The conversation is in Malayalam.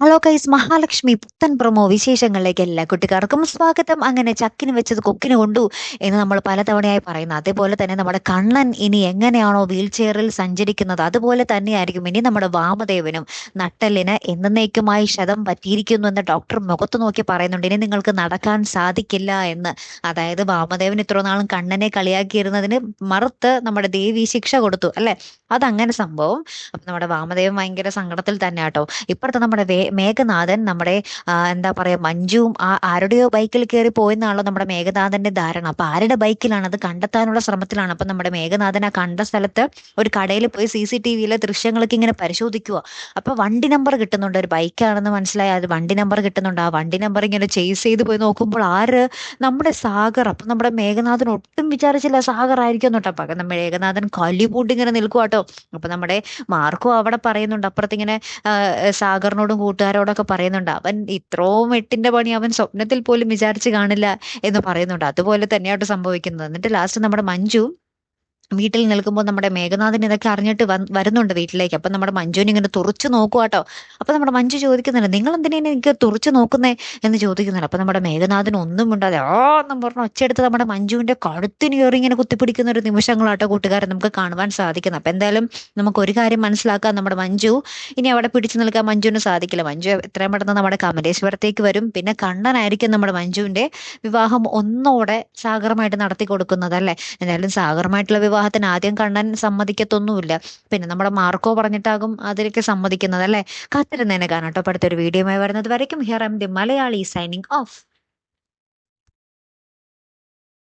ഹലോ കൈസ് മഹാലക്ഷ്മി പുത്തൻ പ്രമോ വിശേഷങ്ങളിലേക്ക് എല്ലാ കുട്ടിക്കാർക്കും സ്വാഗതം. അങ്ങനെ ചക്കിന് വെച്ചത് കൊക്കിന് കൊണ്ടു എന്ന് നമ്മൾ പലതവണയായി പറയുന്നു. അതേപോലെ തന്നെ നമ്മുടെ കണ്ണൻ ഇനി എങ്ങനെയാണോ വീൽ ചെയറിൽ സഞ്ചരിക്കുന്നത്? അതുപോലെ തന്നെയായിരിക്കും ഇനി നമ്മുടെ വാമദേവനും നട്ടലിന് എന്നേക്കുമായി ശതം പറ്റിയിരിക്കുന്നു എന്ന് ഡോക്ടർ മുഖത്ത് നോക്കി പറയുന്നുണ്ട്. ഇനി നിങ്ങൾക്ക് നടക്കാൻ സാധിക്കില്ല എന്ന്. അതായത് വാമദേവൻ ഇത്ര നാളും കണ്ണനെ കളിയാക്കിയിരുന്നതിന് മറുത്ത് നമ്മുടെ ദേവി ശിക്ഷ കൊടുത്തു അല്ലെ? അതങ്ങനെ സംഭവം. അപ്പൊ നമ്മുടെ വാമദേവൻ ഭയങ്കര സങ്കടത്തിൽ തന്നെ കേട്ടോ ഇപ്പോഴത്തെ നമ്മുടെ മേഘനാഥൻ നമ്മുടെ എന്താ പറയുക മഞ്ജുവും ആ ആരുടെയോ ബൈക്കിൽ കയറി പോയെന്നാണല്ലോ നമ്മുടെ മേഘനാഥന്റെ ധാരണ. അപ്പൊ ആരുടെ ബൈക്കിലാണ്? അത് കണ്ടെത്താനുള്ള ശ്രമത്തിലാണ്. അപ്പൊ നമ്മുടെ മേഘനാഥൻ ആ കണ്ട സ്ഥലത്ത് ഒരു കടയിൽ പോയി സി സി ടി വിയിലെ ദൃശ്യങ്ങളൊക്കെ ഇങ്ങനെ പരിശോധിക്കുക അപ്പൊ വണ്ടി നമ്പർ കിട്ടുന്നുണ്ട്. ഒരു ബൈക്കാണെന്ന് മനസ്സിലായി. അത് വണ്ടി നമ്പർ കിട്ടുന്നുണ്ട്. ആ വണ്ടി നമ്പർ ഇങ്ങനെ ചേസ് ചെയ്ത് പോയി നോക്കുമ്പോൾ ആര്? നമ്മുടെ സാഗർ. അപ്പൊ നമ്മുടെ മേഘനാഥൻ ഒട്ടും വിചാരിച്ചില്ല സാഗർ ആയിരിക്കും കേട്ടോ. അപ്പൊ നമ്മുടെ മേഘനാഥൻ കലിപൂട്ടി ഇങ്ങനെ നിൽക്കുക കേട്ടോ. അപ്പൊ നമ്മുടെ മാർക്കോ അവിടെ പറയുന്നുണ്ട്. അപ്പുറത്തിങ്ങനെ സാഗറിനോടും കൂട്ടുകാരോടൊക്കെ പറയുന്നുണ്ട് അവൻ ഇത്രയും എട്ടിന്റെ പണി അവൻ സ്വപ്നത്തിൽ പോലും വിചാരിച്ച് കാണില്ല എന്ന് പറയുന്നുണ്ട്. അതുപോലെ തന്നെയായിട്ട് സംഭവിക്കുന്നത്. എന്നിട്ട് ലാസ്റ്റ് നമ്മുടെ മഞ്ജു വീട്ടിൽ നിൽക്കുമ്പോൾ നമ്മുടെ മേഘനാഥൻ ഇതൊക്കെ അറിഞ്ഞിട്ട് വരുന്നുണ്ട് വീട്ടിലേക്ക്. അപ്പൊ നമ്മുടെ മഞ്ജുവിനെ ഇങ്ങനെ തുറച്ചു നോക്കുക കേട്ടോ. അപ്പൊ നമ്മുടെ മഞ്ജു ചോദിക്കുന്നുണ്ട് നിങ്ങൾ എന്തിനാ എനിക്ക് തുറച്ചു നോക്കുന്നേ? എന്ന് ചോദിക്കുന്നുണ്ട്. അപ്പൊ നമ്മുടെ മേഘനാഥൻ ഒന്നും മിണ്ടാതെ ആ എന്നും പറഞ്ഞ ഒച്ചയെടുത്ത് നമ്മുടെ മഞ്ജുവിന്റെ കഴുത്തിന് കയറി ഇങ്ങനെ കുത്തിപ്പിടിക്കുന്ന ഒരു നിമിഷങ്ങളാട്ടോ കൂട്ടുകാരെ നമുക്ക് കാണുവാൻ സാധിക്കുന്നത്. അപ്പൊ എന്തായാലും നമുക്ക് ഒരു കാര്യം മനസ്സിലാക്കാം. നമ്മുടെ മഞ്ജു ഇനി അവിടെ പിടിച്ചു നിൽക്കാൻ മഞ്ജുവിന് സാധിക്കില്ല. മഞ്ജു എത്രയും പെട്ടെന്ന് നമ്മുടെ കമലേശ്വരത്തേക്ക് വരും. പിന്നെ കണ്ണനായിരിക്കും നമ്മുടെ മഞ്ജുവിന്റെ വിവാഹം ഒന്നോടെ സാഗരമായിട്ട് നടത്തി കൊടുക്കുന്നത് അല്ലെ എന്തായാലും സാഗരമായിട്ടുള്ള വിവാഹത്തിന് ആദ്യം കണ്ണൻ സമ്മതിക്കത്തൊന്നുമില്ല. പിന്നെ നമ്മുടെ മാർക്കോ പറഞ്ഞിട്ടാകും അതിലേക്ക് സമ്മതിക്കുന്നത് അല്ലെ? കാത്തിരുന്നേനെ കാണാം കേട്ടോ. അടുത്തൊരു വീഡിയോയുമായി വരുന്നത് വരയ്ക്കും. Here am the Malayali signing off